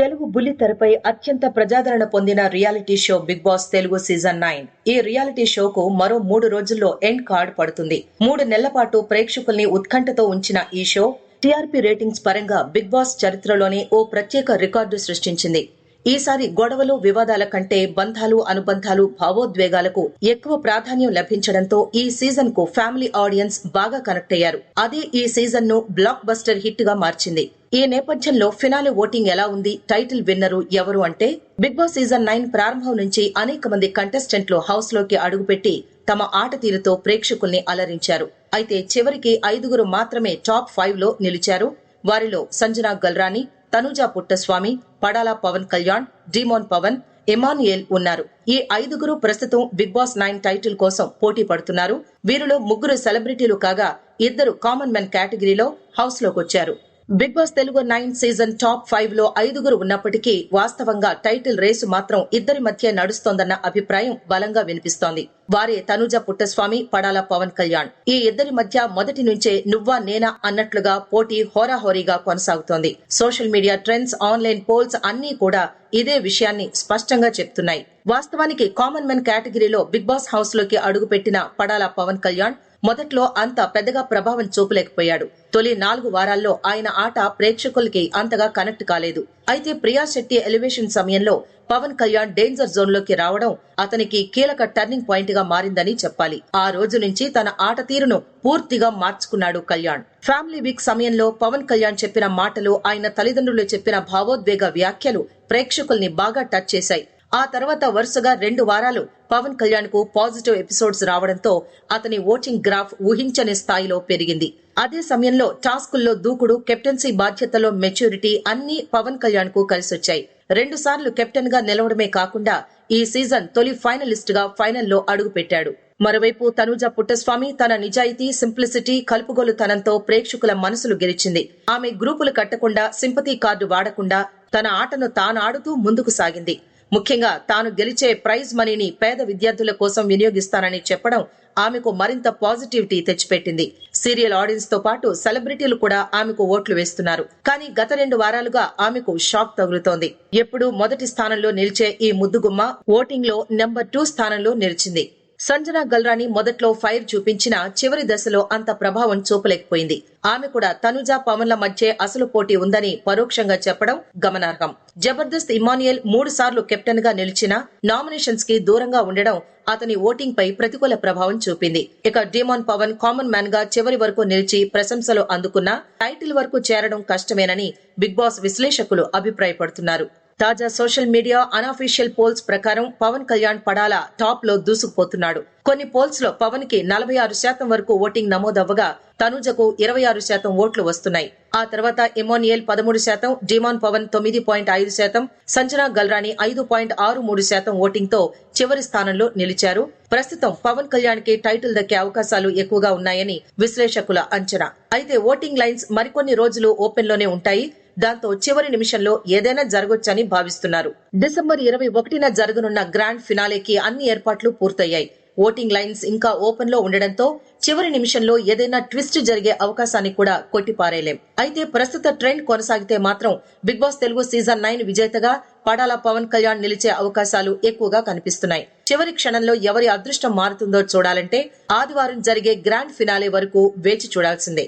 తెలుగు బుల్లి తెరపై అత్యంత ప్రజాదరణ పొందిన reality show Bigg Boss Telugu season nine. ఈ రియాలిటీ షోకు మరో మూడు రోజుల్లో ఎండ్ కార్డ్ పడుతుంది. మూడు నెలల పాటు ప్రేక్షకుల్ని ఉత్కంఠతో ఉంచిన ఈ షో టీఆర్పీ రేటింగ్స్ పరంగా బిగ్ బాస్ చరిత్రలోనే ఓ ప్రత్యేక రికార్డు సృష్టించింది. ఈసారి గొడవలు వివాదాల కంటే బంధాలు అనుబంధాలు భావోద్వేగాలకు ఎక్కువ ప్రాధాన్యం లభించడంతో ఈ సీజన్కు ఫ్యామిలీ ఆడియన్స్ బాగా కనెక్ట్ అయ్యారు. అదే ఈ సీజన్ను బ్లాక్ బస్టర్ హిట్గా మార్చింది. ఈ నేపథ్యంలో ఫినాలే ఓటింగ్ ఎలా ఉంది? టైటిల్ విన్నరు ఎవరు అంటే బిగ్ బాస్ సీజన్ నైన్ ప్రారంభం నుంచి అనేక మంది కంటెస్టెంట్లు హౌస్లోకి అడుగుపెట్టి తమ ఆట తీరుతో ప్రేక్షకుల్ని అలరించారు. అయితే చివరికి ఐదుగురు మాత్రమే టాప్ ఫైవ్లో నిలిచారు. వారిలో సంజనా గల్రాని తనుజా పుట్టస్వామి పడాల పవన్ కళ్యాణ్ డిమోన్ పవన్ ఎమాన్యుయల్ ఉన్నారు. ఈ ఐదుగురు ప్రస్తుతం బిగ్ బాస్ నైన్ టైటిల్ కోసం పోటీ పడుతున్నారు. వీరిలో ముగ్గురు సెలబ్రిటీలు కాగా ఇద్దరు కామన్ మెన్ కేటగిరీలో house లోకొచ్చారు Bigg Boss Telugu nine season top ఫైవ్లో ఐదుగురు ఉన్నప్పటికీ వాస్తవంగా టైటిల్ రేసు మాత్రం ఇద్దరి మధ్య నడుస్తోందన్న అభిప్రాయం బలంగా వినిపిస్తోంది. వారే తనుజ పుట్టస్వామి పడాల పవన్ కళ్యాణ్. ఈ ఇద్దరి మధ్య మొదటి నుంచే నువ్వా నేనా అన్నట్లుగా పోటీ హోరాహోరీగా కొనసాగుతోంది. Social media trends online polls అన్నీ కూడా ఇదే విషయాన్ని స్పష్టంగా చెప్తున్నాయి. వాస్తవానికి కామన్ మెన్ కేటగిరీలో బిగ్ బాస్ హౌస్లోకి అడుగుపెట్టిన పడాల పవన్ కళ్యాణ్ మొదట్లో అంత పెద్దగా ప్రభావం చూపలేకపోయాడు. తొలి నాలుగు వారాల్లో ఆయన ఆట ప్రేక్షకులకి అంతగా కనెక్ట్ కాలేదు. అయితే ప్రియా శెట్టి ఎలివేషన్ సమయంలో పవన్ కళ్యాణ్ డేంజర్ జోన్లోకి రావడం అతనికి కీలక టర్నింగ్ పాయింట్గా మారిందని చెప్పాలి. ఆ రోజు నుంచి తన ఆట తీరును పూర్తిగా మార్చుకున్నాడు కళ్యాణ్. ఫ్యామిలీ వీక్ సమయంలో పవన్ కళ్యాణ్ చెప్పిన మాటలు ఆయన తల్లిదండ్రులు చెప్పిన భావోద్వేగ వ్యాఖ్యలు ప్రేక్షకుల్ని బాగా టచ్ చేశాయి. ఆ తర్వాత వరుసగా రెండు వారాలు పవన్ కళ్యాణ్కు పాజిటివ్ ఎపిసోడ్స్ రావడంతో అతని ఓటింగ్ గ్రాఫ్ ఊహించని స్థాయిలో పెరిగింది. అదే సమయంలో టాస్కుల్లో దూకుడు కెప్టెన్సీ బాధ్యతలో మెచ్యూరిటీ అన్ని పవన్ కళ్యాణ్కు కలిసొచ్చాయి. రెండు సార్లు కెప్టెన్గా నిలవడమే కాకుండా ఈ సీజన్ తొలి ఫైనలిస్ట్గా ఫైనల్లో అడుగు పెట్టాడు మరోవైపు తనుజ పుట్టస్వామి తన నిజాయితీ సింప్లిసిటీ కలుపుగోలుతనంతో ప్రేక్షకుల మనసులు గెలిచింది. ఆమె గ్రూపులు కట్టకుండా సింపతి కార్డు వాడకుండా తన ఆటను తాను ఆడుతూ ముందుకు సాగింది. ముఖ్యంగా తాను గెలిచే ప్రైజ్ మనీని పేద విద్యార్థుల కోసం వినియోగిస్తానని చెప్పడం ఆమెకు మరింత పాజిటివిటీ తెచ్చిపెట్టింది. సీరియల్ ఆడియన్స్తో పాటు సెలబ్రిటీలు కూడా ఆమెకు ఓట్లు వేస్తున్నారు. కానీ గత రెండు వారాలుగా ఆమెకు షాక్ తగులుతోంది. ఎప్పుడు మొదటి స్థానంలో నిలిచే ఈ ముద్దుగుమ్మ ఓటింగ్లో నెంబర్ టూ స్థానంలో నిలిచింది. సంజనా గల్రాని మొదట్లో ఫైర్ చూపించినా చివరి దశలో అంత ప్రభావం చూపలేకపోయింది. ఆమె కూడా తనుజా పవన్ల మధ్య అసలు పోటీ ఉందని పరోక్షంగా చెప్పడం గమనార్హం. జబర్దస్త్ ఇమానియల్ మూడు సార్లు కెప్టెన్గా నిలిచినా నామినేషన్స్కి దూరంగా ఉండడం అతని ఓటింగ్ పై ప్రతికూల ప్రభావం చూపింది. ఇక డిమాన్ పవన్ కామన్ మ్యాన్గా చివరి వరకు నిలిచి ప్రశంసలు అందుకున్నా టైటిల్ వరకు చేరడం కష్టమేనని బిగ్ బాస్ విశ్లేషకులు అభిప్రాయపడుతున్నారు. తాజా సోషల్ మీడియా అనఫీషియల్ పోల్స్ ప్రకారం పవన్ కళ్యాణ్ పడాల టాప్లో దూసుకుపోతున్నాడు. కొన్ని పోల్స్లో పవన్కి నలభై ఆరు శాతం వరకు ఓటింగ్ నమోదవ్వగా తనుజకు ఇరవై ఆరు శాతం ఓట్లు వస్తున్నాయి. ఆ తర్వాత ఎమోనియల్ పదమూడు శాతం డిమాన్ పవన్ తొమ్మిది పాయింట్ ఐదు శాతం సంజనా గల్రాని ఐదు పాయింట్ ఆరు మూడు శాతం ఓటింగ్తో చివరి స్థానంలో నిలిచారు. ప్రస్తుతం పవన్ కళ్యాణ్కి టైటిల్ దక్కే అవకాశాలు ఎక్కువగా ఉన్నాయని విశ్లేషకుల అంచనా. అయితే ఓటింగ్ లైన్స్ మరికొన్ని రోజులు ఓపెన్లోనే ఉంటాయి. దాంతో చివరి నిమిషంలో ఏదైనా జరగొచ్చని భావిస్తున్నారు. డిసెంబర్ ఇరవై ఒకటిన జరగనున్న గ్రాండ్ ఫినాలేకి అన్ని ఏర్పాట్లు పూర్తయ్యాయి. ఓటింగ్ లైన్స్ ఇంకా ఓపెన్లో ఉండడంతో చివరి నిమిషంలో ఏదైనా ట్విస్ట్ జరిగే అవకాశాన్ని కూడా కొట్టిపారేలేం. అయితే ప్రస్తుత ట్రెండ్ కొనసాగితే మాత్రం Bigg Boss Telugu season nine విజేతగా పడాల పవన్ కళ్యాణ్ నిలిచే అవకాశాలు ఎక్కువగా కనిపిస్తున్నాయి. చివరి క్షణంలో ఎవరి అదృష్టం మారుతుందో చూడాలంటే ఆదివారం జరిగే గ్రాండ్ ఫినాలే వరకు వేచి చూడాల్సిందే.